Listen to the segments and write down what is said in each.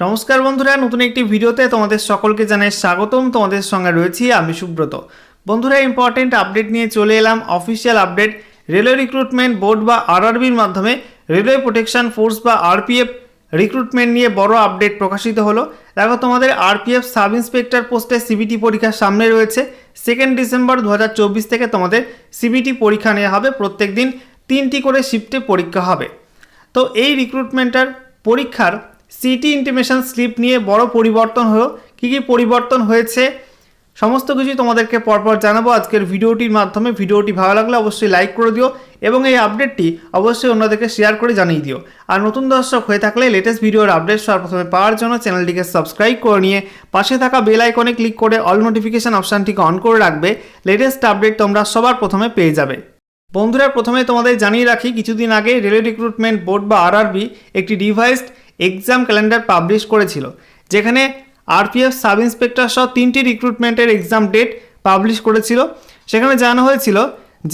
নমস্কার বন্ধুরা, নতুন একটি ভিডিওতে তোমাদের সকলকে জানাই স্বাগতম। তোমাদের সঙ্গে রয়েছি আমি সুব্রত। বন্ধুরা ইম্পর্টেন্ট আপডেট নিয়ে চলে এলাম। Official update railway recruitment board বা আরআরবির মাধ্যমে রেলওয়ে প্রোটেকশন ফোর্স বা আরপিএফ রিক্রুটমেন্ট নিয়ে বড় আপডেট প্রকাশিত হলো। দেখো, তোমাদের আরপিএফ সাব ইন্সপেক্টর পোস্টে সিবিটি পরীক্ষা সামনে রয়েছে। সেকেন্ড ডিসেম্বর দু হাজার চব্বিশ থেকে তোমাদের সিবিটি পরীক্ষা নেওয়া হবে। প্রত্যেক দিন তিনটি করে শিফটে পরীক্ষা হবে। তো এই রিক্রুটমেন্টের পরীক্ষার সিটি ইন্টিমেশন স্লিপ নিয়ে বড় পরিবর্তন হলো। কী কী পরিবর্তন হয়েছে? সমস্ত কিছুই তোমাদেরকে পরপর জানাব আজকের ভিডিওটির মাধ্যমে। ভিডিওটি ভালো লাগলে অবশ্যই লাইক করে দিও এবং এই আপডেটটি অবশ্যই অন্যদেরকে শেয়ার করে জানিয়ে দিও। আর নতুন দর্শক হয়ে থাকলে লেটেস্ট ভিডিওর আপডেট সবার প্রথমে পাওয়ার জন্য চ্যানেলটিকে সাবস্ক্রাইব করে নিয়ে পাশে থাকা বেল আইকনে ক্লিক করে অল নোটিফিকেশন অপশানটিকে অন করে রাখবে। লেটেস্ট আপডেট তোমরা সবার প্রথমে পেয়ে যাবে। বন্ধুরা, প্রথমে তোমাদের জানিয়ে রাখি, কিছুদিন আগে রেলওয়ে রিক্রুটমেন্ট বোর্ড বা আরআরবি একটি ডিভাইসড এক্সাম ক্যালেন্ডার পাবলিশ করেছিল, যেখানে আরপিএফ সাব ইন্সপেক্টর সহ তিনটি রিক্রুটমেন্টের এক্সাম ডেট পাবলিশ করেছিল। সেখানে জানানো হয়েছিল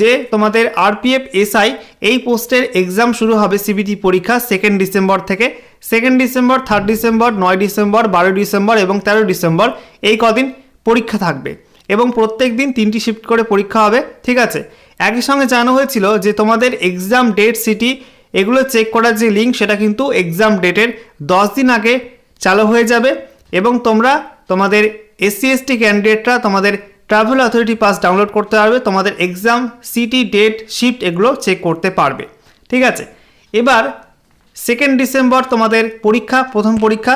যে, তোমাদের আরপিএফ এসআই এই পোস্টের এক্সাম শুরু হবে সিবিটি পরীক্ষা সেকেন্ড ডিসেম্বর থেকে। সেকেন্ড ডিসেম্বর থার্ড ডিসেম্বর নয় ডিসেম্বর বারো ডিসেম্বর এবং তেরো ডিসেম্বর এই কদিন পরীক্ষা থাকবে এবং প্রত্যেক দিন তিনটি শিফট করে পরীক্ষা হবে, ঠিক আছে? একই সঙ্গে জানানো হয়েছিল যে, তোমাদের এক্সাম ডেট সিটি এগুলো চেক করার যে লিঙ্ক সেটা কিন্তু এক্সাম ডেটের দশ দিন আগে চালু হয়ে যাবে এবং তোমরা তোমাদের এসসি এসটি ক্যান্ডিডেটরা তোমাদের ট্রাভেল অথরিটি পাস ডাউনলোড করতে পারবে, তোমাদের এক্সাম সিটি ডেট শিফট এগুলো চেক করতে পারবে। ঠিক আছে? এবার সেকেন্ড ডিসেম্বর তোমাদের পরীক্ষা, প্রথম পরীক্ষা,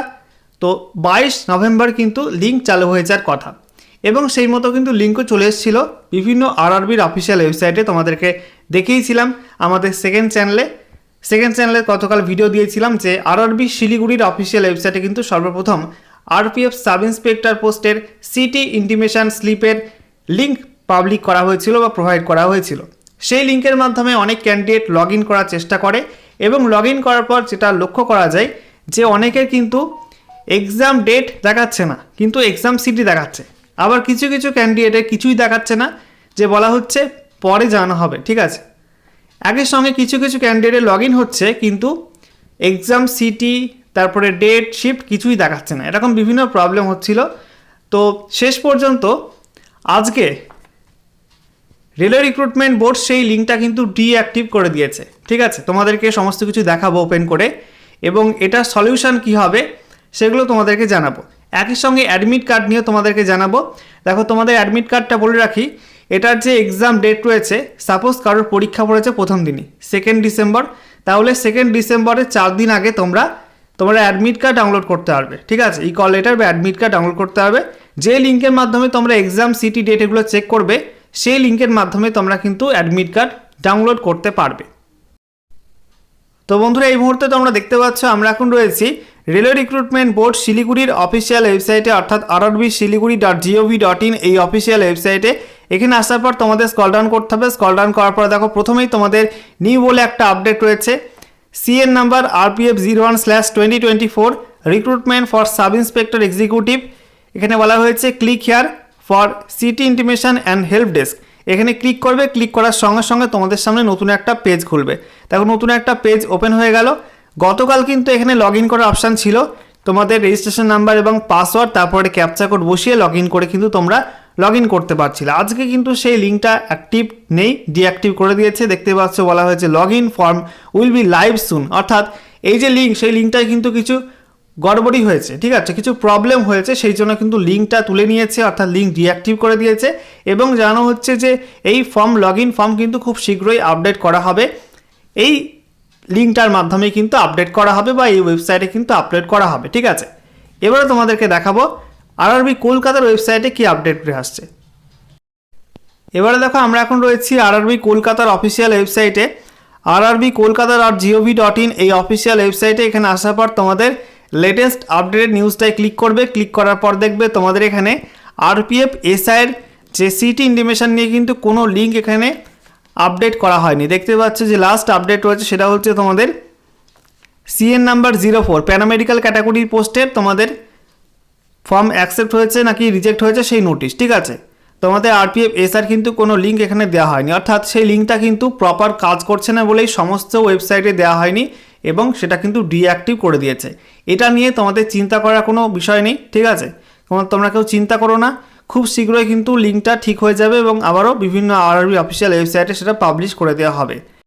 তো বাইশ নভেম্বর কিন্তু লিঙ্ক চালু হয়ে যাওয়ার কথা। এবং সেই মতো কিন্তু লিঙ্কও চলে এসেছিল। বিভিন্ন আরআরবির অফিসিয়াল ওয়েবসাইটে তোমাদেরকে দেখিয়েছিলাম আমাদের সেকেন্ড চ্যানেলে সেকেন্ড চ্যানেলে গতকাল ভিডিও দিয়েছিলাম যে আরআরবি শিলিগুড়ির অফিসিয়াল ওয়েবসাইটে কিন্তু সর্বপ্রথম আরপিএফ সাব ইন্সপেক্টর পোস্টের সিটি ইন্টিমেশন স্লিপের লিঙ্ক পাবলিক করা হয়েছিল বা প্রোভাইড করা হয়েছিল। সেই লিঙ্কের মাধ্যমে অনেক ক্যান্ডিডেট লগ করার চেষ্টা করে এবং লগ করার পর যেটা লক্ষ্য করা যায় যে অনেকের কিন্তু এক্সাম ডেট দেখাচ্ছে না, কিন্তু এক্সাম সিটি দেখাচ্ছে। আবার কিছু কিছু ক্যান্ডিডেটের কিছুই দেখাচ্ছে না, যে বলা হচ্ছে পরে জানানো হবে, ঠিক আছে? একই সঙ্গে কিছু কিছু ক্যান্ডিডেট লগ ইন হচ্ছে, কিন্তু এক্সাম সিটি তারপরে ডেট শিফট কিছুই দেখাচ্ছে না। এরকম বিভিন্ন প্রবলেম হচ্ছিল। তো শেষ পর্যন্ত আজকে রেলওয়ে রিক্রুটমেন্ট বোর্ড সেই লিঙ্কটা কিন্তু ডিঅ্যাক্টিভ করে দিয়েছে। ঠিক আছে? তোমাদেরকে সমস্ত কিছু দেখাবো ওপেন করে। এবং এটার সলিউশন কি হবে সেগুলো তোমাদেরকে জানাব। একই সঙ্গে অ্যাডমিট কার্ড নিয়ে তোমাদেরকে জানাব। দেখো, তোমাদের অ্যাডমিট কার্ডটা বলে রাখি এটার যে এক্সাম ডেট রয়েছে সাপোজ কারোর পরীক্ষা পড়েছে প্রথম দিনই সেকেন্ড ডিসেম্বর তাহলে সেকেন্ড ডিসেম্বরের চার দিন আগে তোমরা তোমরা অ্যাডমিট কার্ড ডাউনলোড করতে পারবে, ঠিক আছে? ই কল লেটার বা অ্যাডমিট কার্ড ডাউনলোড করতে হবে যে লিঙ্কের মাধ্যমে তোমরা এক্সাম সিটি ডেট এগুলো চেক করবে, সেই লিঙ্কের মাধ্যমে তোমরা কিন্তু অ্যাডমিট কার্ড ডাউনলোড করতে পারবে। তো বন্ধুরা, এই মুহূর্তে তোমরা দেখতে পাচ্ছ, আমরা এখন রয়েছি রেলওয়ে রিক্রুটমেন্ট বোর্ড শিলিগুড়ির অফিসিয়াল ওয়েবসাইটে অর্থাৎ RRB Siliguri dot gov dot in এই অফিসিয়াল ওয়েবসাইটে এখানে আসার পর তোমাদের স্কল ডাউন করতে হবে। স্কল ডাউন করার পর দেখো প্রথমেই তোমাদের নিউ বলে একটা আপডেট রয়েছে। CN number RPF zero one slash twenty twenty four recruitment for sub inspector executive এখানে বলা হয়েছে click here for city intimation and help desk এখানে ক্লিক করবে ক্লিক করার সঙ্গে সঙ্গে তোমাদের সামনে নতুন একটা পেজ খুলবে। দেখো নতুন একটা পেজ ওপেন হয়ে গেল। গতকাল কিন্তু এখানে লগ ইন করার অপশান ছিল। তোমাদের রেজিস্ট্রেশন নাম্বার এবং পাসওয়ার্ড তারপরে ক্যাপচা কোড বসিয়ে লগ ইন করে কিন্তু তোমরা লগ ইন করতে পারছিলে। আজকে কিন্তু সেই লিঙ্কটা অ্যাক্টিভ নেই ডিঅ্যাক্টিভ করে দিয়েছে। দেখতে পাচ্ছ বলা হয়েছে log in form will be live soon অর্থাৎ এই যে লিঙ্ক সেই লিঙ্কটায় কিন্তু কিছু গড়বড়ি হয়েছে, ঠিক আছে? কিছু প্রবলেম হয়েছে, সেই জন্য কিন্তু লিঙ্কটা তুলে নিয়েছে, অর্থাৎ লিঙ্ক ডিঅ্যাক্টিভ করে দিয়েছে। এবং জানানো হচ্ছে যে এই ফর্ম লগ ইন ফর্ম কিন্তু খুব শীঘ্রই আপডেট করা হবে। এই লিঙ্কটার মাধ্যমে কিন্তু আপডেট করা হবে বা এই ওয়েবসাইটে কিন্তু আপলোড করা হবে, ঠিক আছে? এবারে তোমাদেরকে দেখাবো আরআরবি কলকাতার ওয়েবসাইটে কি আপডেট করে আসছে? এবারে দেখো, আমরা এখন রয়েছি আরআরবি কলকাতার অফিসিয়াল ওয়েবসাইটে। RRB Kolkata dot gov dot in এই অফিসিয়াল ওয়েবসাইটে এখানে আসার পর তোমাদের লেটেস্ট আপডেটেড নিউজটায় ক্লিক করবে। ক্লিক করার পর দেখবে তোমাদের এখানে আরপিএফ এসআইয়ের যে সিটি ইন্টিমেশন নিয়ে কিন্তু কোনো লিঙ্ক এখানে আপডেট করা হয়নি। দেখতে পাচ্ছ যে লাস্ট আপডেট রয়েছে, সেটা হচ্ছে তোমাদের CN number zero four paramedical ক্যাটাগরির পোস্টের তোমাদের ফর্ম অ্যাকসেপ্ট হয়েছে নাকি রিজেক্ট হয়েছে সেই নোটিশ ঠিক আছে? তোমাদের আরপিএফ এসআর কিন্তু কোনো লিঙ্ক এখানে দেওয়া হয়নি। অর্থাৎ সেই লিঙ্কটা কিন্তু প্রপার কাজ করছে না বলেই সমস্ত ওয়েবসাইটে দেওয়া হয়নি এবং সেটা কিন্তু ডিঅ্যাক্টিভ করে দিয়েছে। এটা নিয়ে তোমাদের চিন্তা করার কোনো বিষয় নেই, ঠিক আছে? তোমার তোমরা কেউ চিন্তা করো না। খুব শীঘ্রই কিন্তু লিঙ্কটা ঠিক হয়ে যাবে এবং আবারও বিভিন্ন আরআরবি অফিসিয়াল ওয়েবসাইটে সেটা পাবলিশ করে দেওয়া হবে।